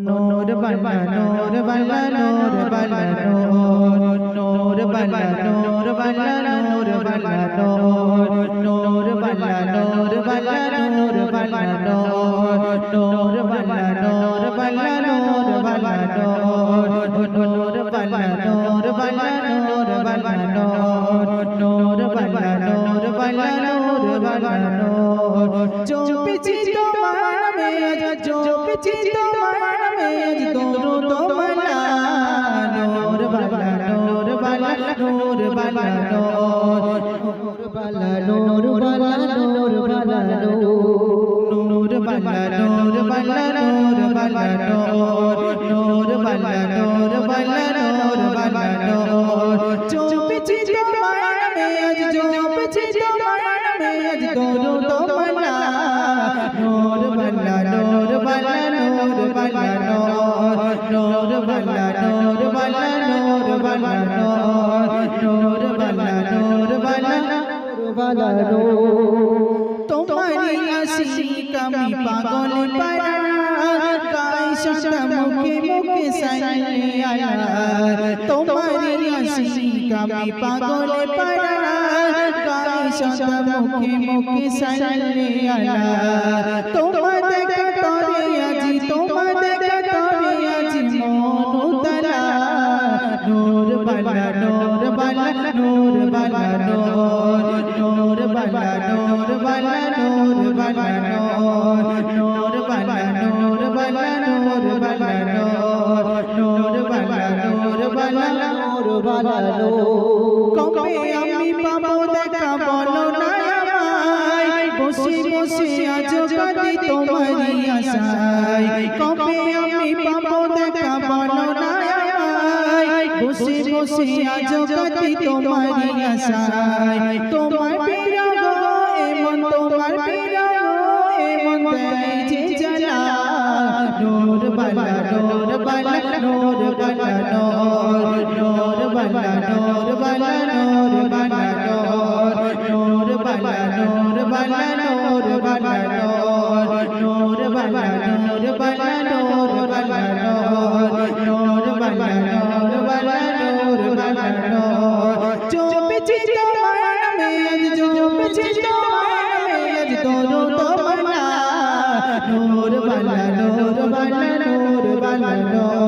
नूर बल्ला नूर बल्ला नूर बल्ला नूर नूर बल्ला नूर बल्ला नूर बल्ला नूर नूर बल्ला नूर बल्ला नूर बल्ला नूर नूर बल्ला नूर बल्ला नूर बल्ला नूर नूर बल्ला नूर बल्ला नूर बल्ला नूर नूर बल्ला नूर बल्ला नूर बल्ला नूर जो पिचितो मारा में जो पिचितो মেজ দোনো তোমালা নূর বালা নূর বালা নূর বালা নূর বালা নূর বালা নূর বালা নূর বালা নূর বালা নূর বালা নূর নূর বালা নূর বালা নূর বালা নূর চোপেছি তোমার মেজ চোপেছি তোমার মেজ দোনো তোমালা নূর বালা নোর বালা নোর বালা নোর বালা নোর বালা বালা তোমারি আসি কামি পাগল পারা কাই সটা মুখে মুখে সাইয়া তোমারি আসি কামি পাগল পারা কাই তোমার বালা নূর বালা নূর বালা নূর নূর বালা নূর বালা নূর বালা নূর নূর বালা নূর বালা নূর বালা নূর নূর বালা নূর বালা নূর বালানো কবে আমি পাবো দেখা বলো না আমায় বসে বসে আজ কাঁদি তোমারই আশায় কবে আমি পাবো দেখা বলো না বসে বসে আজ কাটি তোমারই আশায়। তোমার বিরহ এমন তোমার বিরহ এমন দেয় যে জ্বালা। নূর বালা নূর বালা নূর বালা, নূর নূর বালা, নূর দোনো তোমার নূর বালা নূর বালা নূর বালা